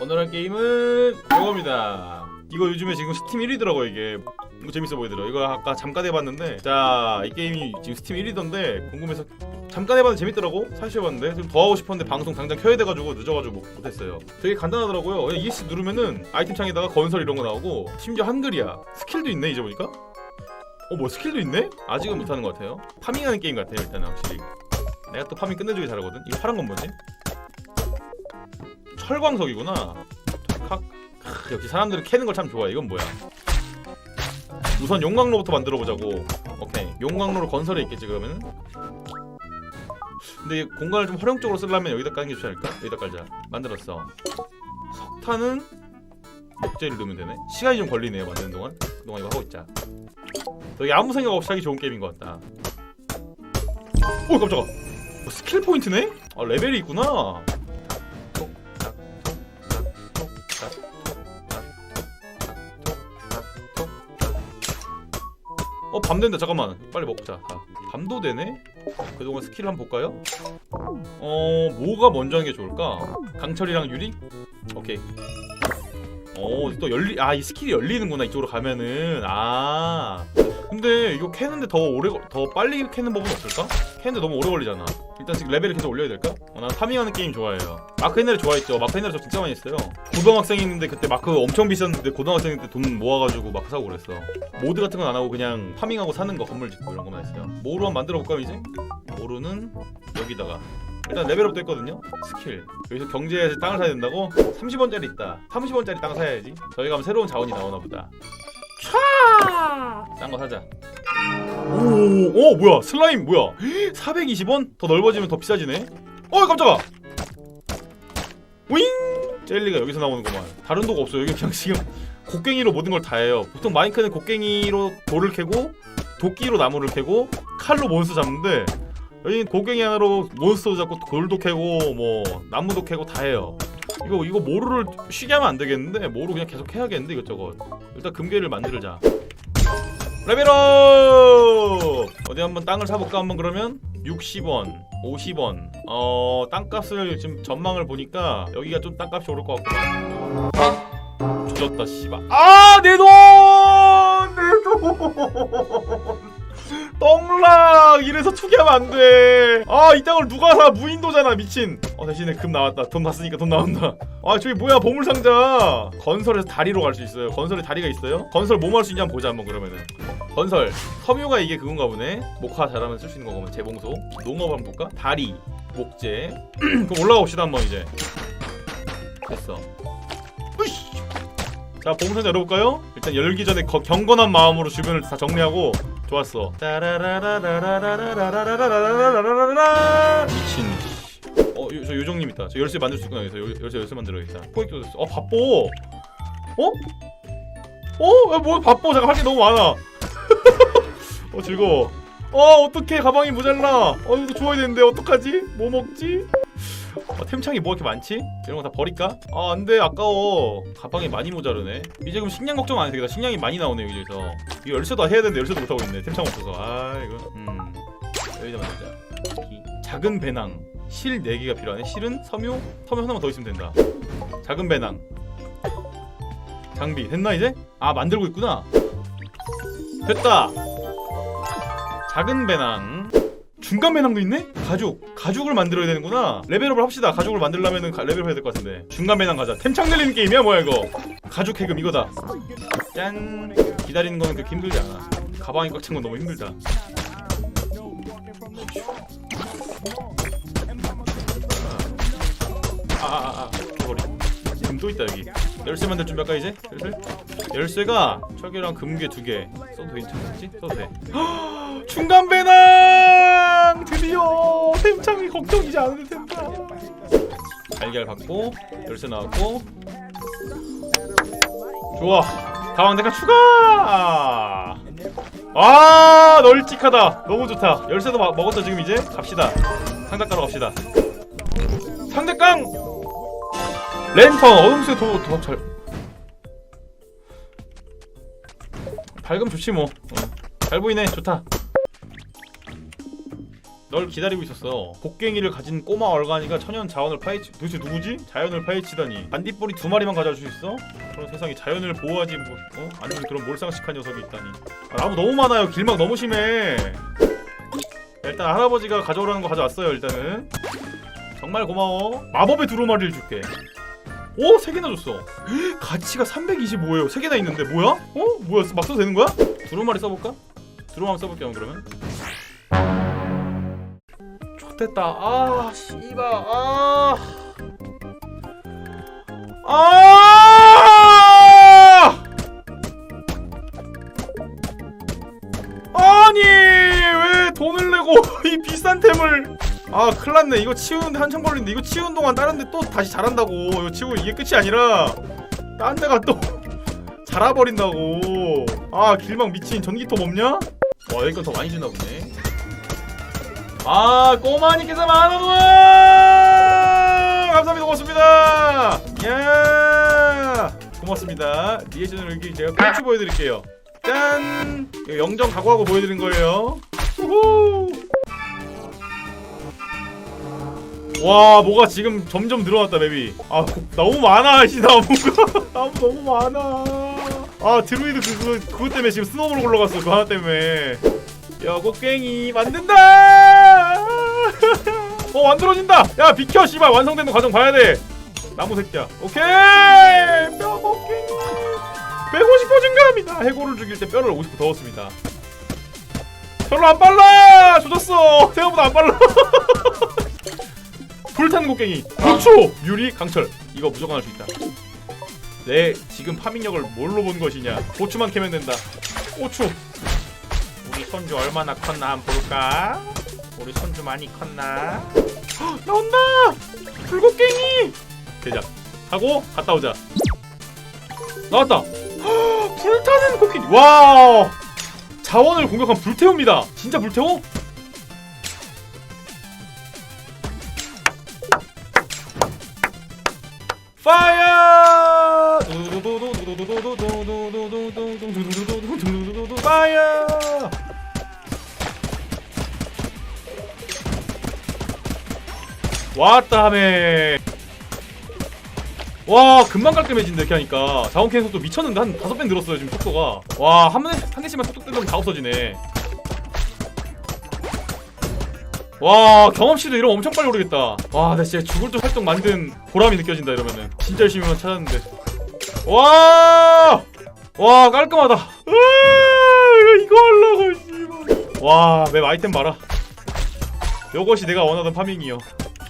오늘 할 게임은 이겁니다. 이거 요즘에 지금 스팀 1위더라고 이게. 뭐 재밌어 보이더라. 이거 아까 잠깐 해봤는데, 자 이 게임이 지금 스팀 1위던데 궁금해서 잠깐 해봤는데 재밌더라고. 사실 해봤는데 좀더 하고 싶었는데 방송 당장 켜야 돼가지고 늦어가지고 못- 못했어요. 되게 간단하더라고요. 그냥 ES 누르면은 아이템 창에다가 건설 이런 거 나오고 심지어 한글이야. 스킬도 있네 이제 보니까. 어 뭐 스킬도 있네? 아직은 못하는 것 같아요. 파밍하는 게임 같아요 일단은 확실히. 내가 또 파밍 끝내주기 잘하거든. 이거 파란 건 뭐지? 철광석이구나. 독학. 크, 역시 사람들은 캐는 걸 참 좋아해. 이건 뭐야? 우선 용광로부터 만들어 보자고. 오케이. 용광로를 건설해 있겠지 그러면은. 근데 이 공간을 좀 활용적으로 쓰려면 여기다 까는 게 좋지 않을까? 여기다 깔자. 만들었어. 석탄은 목재를 넣으면 되네. 시간이 좀 걸리네요 만드는 동안. 그동안 이거 하고 있자. 되게 아무 생각 없이 하기 좋은 게임인 것 같다. 오 깜짝아. 어, 스킬 포인트네? 아 레벨이 있구나. 어 밤 된다 잠깐만. 빨리 먹자. 자, 밤도 되네? 그동안 스킬 한번 볼까요? 어 뭐가 먼저 하는 게 좋을까? 강철이랑 유리? 오케이. 어또 열리 아 이 스킬이 열리는구나 이쪽으로 가면은. 아 근데 이거 캐는데 더 오래 걸- 더 빨리 캐는 법은 없을까? 캐는데 너무 오래 걸리잖아. 일단 지금 레벨을 계속 올려야 될까? 어, 난 파밍하는 게임 좋아해요. 마크 옛날에 좋아했죠. 마크 옛날에 저 진짜 많이 했어요. 고등학생이었는데 그때 마크 엄청 비쌌는데 고등학생 때 돈 모아가지고 마크 사고 그랬어. 모드 같은 건 안 하고 그냥 파밍하고 사는 거 건물 짓고 이런 거만 했어요. 모루 한번 만들어 볼까요 이제? 모루는 여기다가. 일단 레벨업도 했거든요. 스킬. 여기서 경제에서 땅을 사야 된다고? 30원짜리 있다. 30원짜리 땅 사야지. 저희 가면 새로운 자원이 나오나 보다 싼거 사자. 오, 오 뭐야? 슬라임 뭐야? 420원? 더 넓어지면 더 비싸지네? 어 깜짝아! 오잉! 젤리가 여기서 나오는구만. 다른 도가 없어 여기 그냥 지금 곡괭이로 모든 걸 다 해요. 보통 마인크는 곡괭이로 돌을 캐고 도끼로 나무를 캐고 칼로 몬스터 잡는데 여기는 곡괭이 하나로 몬스터 잡고 돌도 캐고 뭐 나무도 캐고 다 해요 이거 이거 모루를 쉬게 하면 안 되겠는데? 모루 그냥 계속 해야겠는데 이것저것. 일단 금괴를 만들자. 레벨업! 어디 한번 땅을 사볼까 한번 그러면? 60원 50원. 어 땅값을 지금 전망을 보니까 여기가 좀 땅값이 오를 것 같구만 조졌다 씨발. 아 내 돈 내 돈! 똥락! 이래서 투기하면 안 돼. 아 이 땅을 누가 사? 무인도잖아 미친. 어 대신에 금 나왔다. 돈 봤으니까 돈 나온다. 아 저기 뭐야 보물상자. 건설에서 다리로 갈 수 있어요. 건설에 다리가 있어요? 건설 뭐뭐 할수 있냐 한번 보자 한번 그러면은. 건설. 섬유가 이게 그건가 보네. 목화 잘하면 쓸 수 있는 거면 재봉소. 농업 한번 볼까? 다리 목재. 그럼 올라가 봅시다 한번 이제. 됐어. 으이씨. 자 보물상자 열어볼까요? 일단 열기 전에 거- 경건한 마음으로 주변을 다 정리하고. 좋았어. 어 요- 저 요정님 있다. 저 열쇠 만들 수 있구나 여기서. 요- 열쇠 열쇠 만들어야겠다 포획도 됐어 어 바빠. 어? 어? 야, 뭐 바빠. 잠깐 할 게 너무 많아. 어 즐거워. 어 어떡해. 가방이 모자라. 어 이거 주워야 되는데 어떡하지? 뭐 먹지? 어, 템창이 뭐가 이렇게 많지? 이런 거 다 버릴까? 아 안돼. 아까워. 가방이 많이 모자르네. 이제 그럼 식량 걱정 안 해도 되겠다. 식량이 많이 나오네 여기서. 이거 열쇠도 해야 되는데 열쇠도 못하고 있네. 템창 없어서. 아 이거. 음. 여기다 만들자. 이 작은 배낭 실 4개가 필요하네. 실은 섬유 섬유 하나만 더 있으면 된다. 작은 배낭. 장비. 됐나 이제? 아 만들고 있구나. 됐다. 작은 배낭. 중간 배낭도 있네? 가죽. 가죽을 만들어야 되는구나. 레벨업을 합시다. 가죽을 만들려면 가- 레벨업 해야 될 것 같은데. 중간 배낭 가자. 템창 내리는 게임이야 뭐야 이거? 가죽 해금 이거다. 짠. 기다리는 거는 그렇게 힘들지 않아. 가방이 꽉 찬 건 너무 힘들다 아아아 버리 금또 있다 여기 열쇠 만들 준비할까 이제? 열쇠? 열쇠가 철개랑 금괴 두개 써도 괜찮겠지? 써도 돼 헉, 중간 배낭 드디어 템창이 걱정이지 않아도 된다 달걀 받고 열쇠 나왔고 좋아 가방 대가 추가 아 널찍하다 너무 좋다 열쇠도 마- 먹었죠 지금 이제 갑시다 상작가로 갑시다 상대깡 랜턴 어둠 속에 더더잘 밝으면 좋지 뭐. 어. 잘 보이네. 좋다. 널 기다리고 있었어. 곡괭이를 가진 꼬마 얼간이가 천연 자원을 파헤치. 도대체 누구지? 자연을 파헤치다니. 반딧불이 두 마리만 가져올 수 있어? 그런 세상에 자연을 보호하지 뭐, 어? 아니면 그런 몰상식한 녀석이 있다니. 아, 나무 너무 많아요. 길막 너무 심해. 일단 할아버지가 가져오라는 거 가져왔어요. 일단은. 정말 고마워. 마법의 두루마리를 줄게. 오, 세 개나 줬어. 가치가 325예요. 세 개나 있는데 뭐야? 어? 뭐야? 막 써도 되는 거야? 두루마리 써볼까? 두루마리 써볼게요. 그러면. 좋됐다. 아, 씨발. 아. 아! 아니 왜 돈을 내고 이 비싼 템을 아 큰일났네 이거 치우는데 한참 걸리는데 이거 치우는 동안 다른 데 또 다시 자란다고 이거 치우고 이게 끝이 아니라 딴 데가 또 자라버린다고 아 길막 미친 전기톱 없냐? 와 여기가 더 많이 주나 보네 아 꼬마님께서 만원! 감사합니다. 고맙습니다. 야 고맙습니다. 리액션을 이렇게 제가 펼치 보여드릴게요. 짠! 이거 영정 각오하고 보여드린 거예요. 우후! 와 뭐가 지금 점점 늘어났다 맵이. 아 너무 많아 이 나무가. 나무 너무 많아. 아 드루이드 그거 그거 때문에 지금 스노우볼 올라갔어 그 하나 때문에 야 곡괭이 만든다! 어 만들어진다! 야 비켜 씨발. 완성되는 과정 봐야 돼. 나무 새끼야. 오케이! 뼈 곡괭이. 150% 증가합니다. 해골을 죽일 때 뼈를 50% 더웠습니다. 별로 안 빨라! 조졌어! 생각보다 안 빨라! 불타는 곡괭이. 고추! 유리 강철. 이거 무조건 할 수 있다. 내 지금 파밍력을 뭘로 본 것이냐? 고추만 캐면 된다. 고추 우리 손주 얼마나 컸나 한번 볼까? 우리 손주 많이 컸나? 헉, 나온다! 불곡괭이! 대장 하고 갔다 오자. 나왔다. 헉, 불타는 곡괭이 와 자원을 공격한 불태웁니다. 진짜 불태워? 파이어! 파이어! 왔다 하메 와 금방 깔끔해진다 이렇게 하니까. 자원 캐는 속도 미쳤는데 한 다섯 배 늘었어요 지금 속도가. 와한 번에 한 개씩만 톡톡 뜯으면 다 없어지네. 와 경험치도 이러면 엄청 빨리 오르겠다. 와나 진짜 죽을 듯 활동 만든 보람이 느껴진다 이러면은. 진짜 열심히만 찾았는데. 와! 와 깔끔하다. 으아, 이거 하려고 와맵 아이템 봐라. 요것이 내가 원하던 파밍이요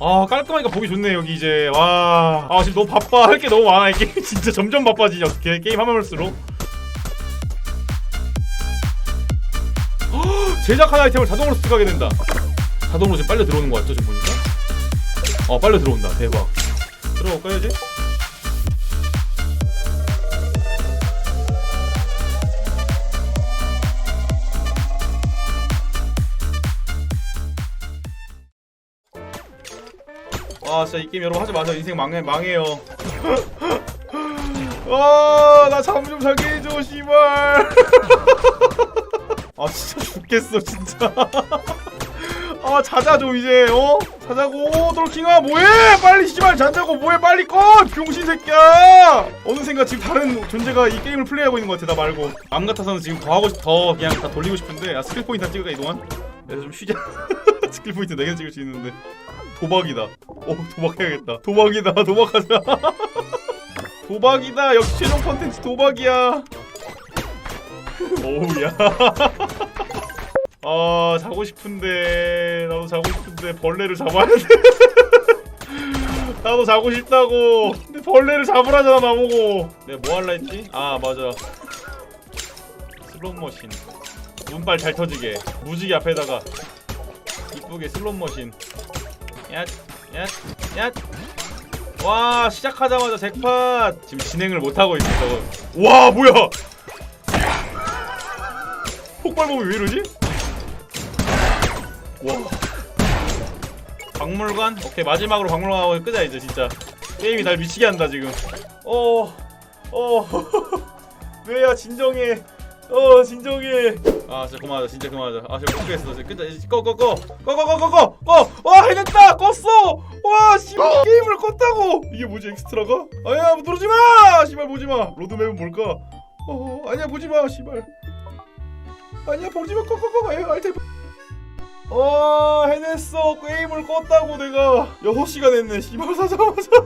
아 깔끔하니까 보기 좋네 여기 이제. 와아 지금 너무 바빠. 할 게 너무 많아 이 게임. 진짜 점점 바빠지냐 어떻게. 게임 하면 할수록. 헉, 제작한 아이템을 자동으로 습득하게 된다. 자동으로 지금 빨려 들어오는 거 같죠 지금 보니까? 어 빨려 들어온다. 대박. 들어올까요 이제? 아 진짜 이 게임 여러분 하지 마세요. 인생 망해 망해요. 아나 잠 좀 자게 해줘 씨발. 아 진짜 죽겠어 진짜. 아 자자 좀 이제. 어? 자자고. 드로킹아 뭐해? 빨리 씨발 자자고. 뭐해? 빨리 꺼 병신 새끼야. 어느샌가 지금 다른 존재가 이 게임을 플레이하고 있는 것 같아 나 말고. 맘 같아서는 지금 더 하고 싶, 더 그냥 다 돌리고 싶은데. 아 스킬 포인트 한 찍을까 이동안 그래서 좀 쉬자. 스킬 포인트 4개 찍을 수 있는데 도박이다. 어 도박해야겠다. 도박이다 도박하자. 도박이다 역시 최종 컨텐츠 도박이야. 오우야. 아 자고 싶은데 나도 자고 싶은데 벌레를 잡아야 돼. 나도 자고 싶다고. 근데 벌레를 잡으라잖아 나보고. 내가 뭐 할라 했지? 아 맞아. 슬롯 머신. 눈발 잘 터지게. 무지개 앞에다가 이쁘게 슬롯 머신 얏얏얏. 와 시작하자마자 잭팟. 지금 진행을 못하고 있어 저거. 와 뭐야? 폭발범이 왜 이러지? 와. 박물관? 오케이 마지막으로 박물관하고 끄자 이제 진짜. 게임이 날 미치게 한다 지금. 어어. 어. 어. 왜야 진정해. 어 진정해. 아 진짜 그만하자 진짜 그만하자. 아 지금 포기했어 지금 끝자 꺼꺼꺼 꺼꺼꺼꺼꺼 꺼! 와 어, 해냈다! 게임을 껐다고! 이게 뭐지 엑스트라가? 아야 누르지 마! 씨발 보지 마! 로드맵은 뭘까? 어 아니야 보지 마 씨발. 아니야 보지 마 꺼꺼꺼 아야 알테 와 해냈어. 게임을 껐다고 내가. 6시간 했네. 씨발 사자마자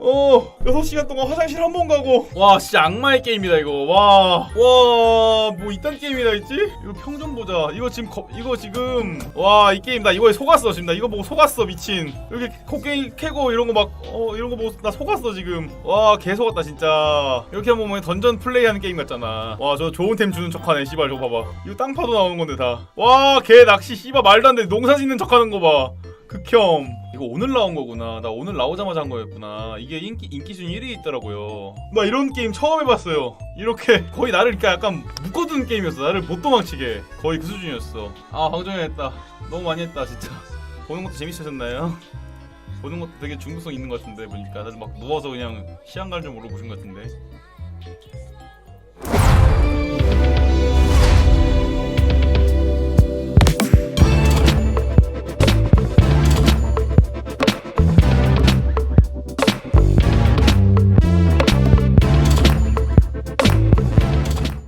어 6시간 동안 화장실 한 번 가고. 와 진짜 악마의 게임이다 이거. 와와뭐 이딴 게임이나 있지? 이거 평 좀 보자. 이거 지금 거, 이거 지금 와 이 게임 나 이거에 속았어 지금 나. 이거 보고 속았어 미친. 이렇게 코게임 캐고 이런 거 막 어 이런 거 보고 나 속았어 지금. 와 개 속았다 진짜. 이렇게 보면 던전 플레이하는 게임 같잖아. 와 저 좋은 템 주는 척하네 씨발 저거 봐봐. 이거 땅파도 나오는 건데 다 와 개 낚시 씨발 말도 안 돼. 농사 짓는 척하는 거봐. 극혐 이거 오늘 나온 거구나. 나 오늘 나오자마자 한 거였구나. 이게 인기 인기 순위 1위에 있더라고요. 나 이런 게임 처음 해봤어요. 이렇게 거의 나를 그러니까 약간 묶어두는 게임이었어. 나를 못 도망치게. 거의 그 수준이었어. 아 방정했다. 너무 많이 했다 진짜. 보는 것도 재밌으셨나요? 보는 것도 되게 중독성 있는 것 같은데 보니까. 다들 막 누워서 그냥 시간갈 좀 모르고 보신 것 같은데